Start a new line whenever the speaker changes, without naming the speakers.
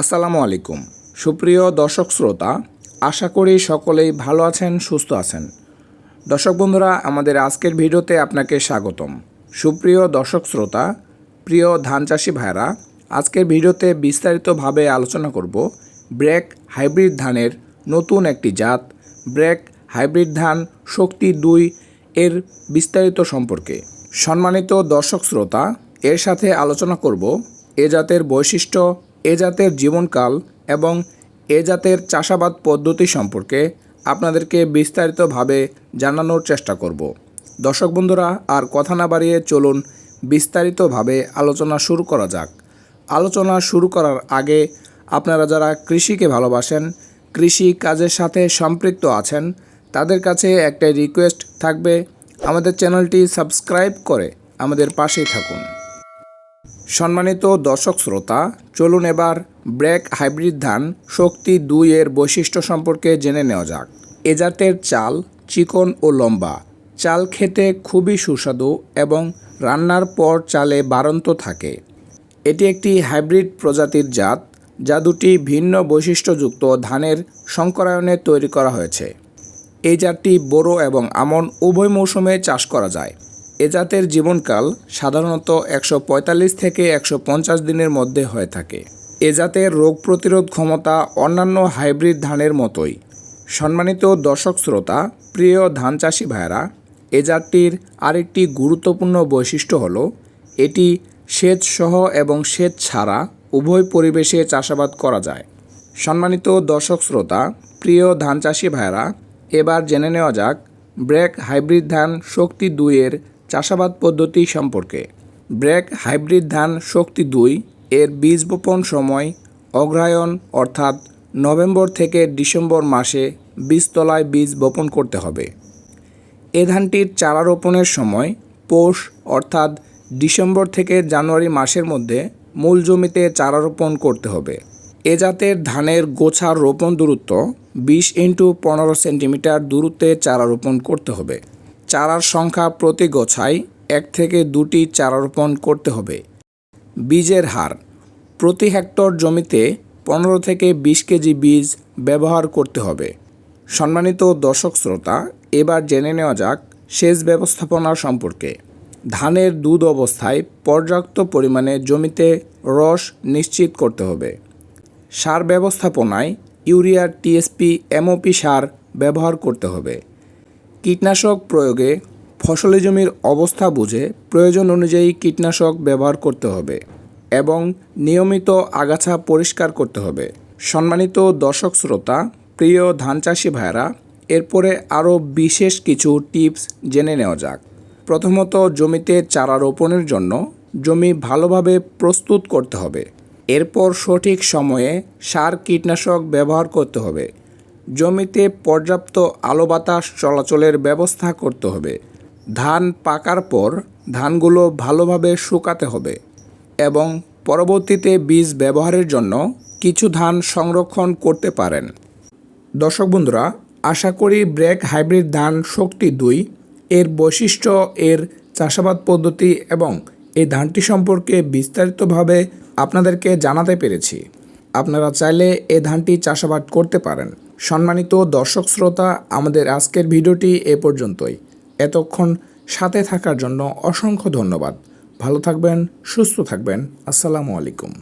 আসসালামু আলাইকুম। সুপ্রিয় দর্শক শ্রোতা, আশা করি সকলেই ভালো আছেন, সুস্থ আছেন। দর্শক বন্ধুরা, আমাদের আজকের ভিডিওতে আপনাকে স্বাগতম। সুপ্রিয় দর্শক শ্রোতা, প্রিয় ধান চাষি ভাইরা আজকের ভিডিওতে বিস্তারিতভাবে আলোচনা করব ব্রেক হাইব্রিড ধানের নতুন একটি জাত, ব্রেক হাইব্রিড ধান শক্তি দুই এর বিস্তারিত সম্পর্কে। সম্মানিত দর্শক শ্রোতা, এর সাথে আলোচনা করব এ জাতের বৈশিষ্ট্য এ জাতের জীবনকাল এবং এ জাতের চাষাবাদ পদ্ধতি সম্পর্কে আপনাদেরকে বিস্তারিতভাবে জানানোর চেষ্টা করব। দর্শক বন্ধুরা, আর কথা না বাড়িয়ে চলুন বিস্তারিতভাবে আলোচনা শুরু করা যাক। আলোচনা শুরু করার আগে আপনারা যারা কৃষিকে ভালোবাসেন, কৃষি কাজের সাথে সম্পৃক্ত আছেন, তাদের কাছে একটা রিকোয়েস্ট থাকবে, আমাদের চ্যানেলটি সাবস্ক্রাইব করে আমাদের পাশেই থাকুন। সম্মানিত দর্শক শ্রোতা, চলুন এবার ব্র্যাক হাইব্রিড ধান শক্তি দুই এর বৈশিষ্ট্য সম্পর্কে জেনে নেওয়া যাক। এ জাতের চাল চিকন ও লম্বা। চাল খেতে খুবই সুস্বাদু এবং রান্নার পর চালে বাড়ন্ত থাকে। এটি একটি হাইব্রিড প্রজাতির জাত, যা দুটি ভিন্ন বৈশিষ্ট্যযুক্ত ধানের সংকরায়নে তৈরি করা হয়েছে। এই জাতটি বোরো এবং আমন উভয় মৌসুমে চাষ করা যায়। এ জাতের জীবনকাল সাধারণত একশো পঁয়তাল্লিশ থেকে একশো পঞ্চাশ দিনের মধ্যে হয়ে থাকে। এ জাতের রোগ প্রতিরোধ ক্ষমতা অন্যান্য হাইব্রিড ধানের মতোই। সম্মানিত দর্শক শ্রোতা, প্রিয় ধান চাষি ভাইরা এ জাতটির আরেকটি গুরুত্বপূর্ণ বৈশিষ্ট্য হল, এটি সেচ সহ এবং সেচ ছাড়া উভয় পরিবেশে চাষাবাদ করা যায়। সম্মানিত দর্শক শ্রোতা, প্রিয় ধান চাষি ভাইরা এবার জেনে নেওয়া যাক ব্র্যাক হাইব্রিড ধান শক্তি দুইয়ের চাষাবাদ পদ্ধতি সম্পর্কে। ব্র্যাক হাইব্রিড ধান শক্তি দুই এর বীজ বপন সময় অগ্রায়ণ অর্থাৎ নভেম্বর থেকে ডিসেম্বর মাসে বীজতলায় বীজ বপন করতে হবে। এ ধানটির চারা রোপণের সময় পৌষ অর্থাৎ ডিসেম্বর থেকে জানুয়ারি মাসের মধ্যে মূল জমিতে চারা রোপণ করতে হবে। এ জাতের ধানের গোছার রোপণ দূরত্ব বিশ ইন্টু পনেরো সেন্টিমিটার দূরত্বে চারা রোপণ করতে হবে। চারার সংখ্যা প্রতি গোছায় এক থেকে দুটি চারা রোপণ করতে হবে। বীজের হার, প্রতি হেক্টর জমিতে পনেরো থেকে বিশ কেজি বীজ ব্যবহার করতে হবে। সম্মানিত দর্শক শ্রোতা, এবার জেনে নেওয়া যাক সেচ ব্যবস্থাপনা সম্পর্কে। ধানের দুধ অবস্থায় পর্যাপ্ত পরিমাণে জমিতে রস নিশ্চিত করতে হবে। সার ব্যবস্থাপনায় ইউরিয়া টিএসপি, এমওপি সার ব্যবহার করতে হবে। কীটনাশক প্রয়োগে ফসলি জমির অবস্থা বুঝে প্রয়োজন অনুযায়ী কীটনাশক ব্যবহার করতে হবে এবং নিয়মিত আগাছা পরিষ্কার করতে হবে। সম্মানিত দর্শক শ্রোতা, প্রিয় ধান চাষি ভাইরা এরপরে আরও বিশেষ কিছু টিপস জেনে নেওয়া যাক। প্রথমত, জমিতে চারা রোপণের জন্য জমি ভালোভাবে প্রস্তুত করতে হবে। এরপর সঠিক সময়ে সার কীটনাশক ব্যবহার করতে হবে। জমিতে পর্যাপ্ত আলো বাতাস চলাচলের ব্যবস্থা করতে হবে। ধান পাকার পর ধানগুলো ভালোভাবে শুকাতে হবে এবং পরবর্তীতে বীজ ব্যবহারের জন্য কিছু ধান সংরক্ষণ করতে পারেন। দর্শক বন্ধুরা, আশা করি ব্র্যাক হাইব্রিড ধান শক্তি দুই এর বৈশিষ্ট্য, এর চাষাবাদ পদ্ধতি এবং এই ধানটি সম্পর্কে বিস্তারিতভাবে আপনাদেরকে জানাতে পেরেছি। আপনারা চাইলে এ ধানটি চাষাবাদ করতে পারেন। সম্মানিত দর্শক শ্রোতা, আমাদের আজকের ভিডিওটি এ পর্যন্তই। এতক্ষণ সাথে থাকার জন্য অসংখ্য ধন্যবাদ। ভালো থাকবেন, সুস্থ থাকবেন। আসসালামু আলাইকুম।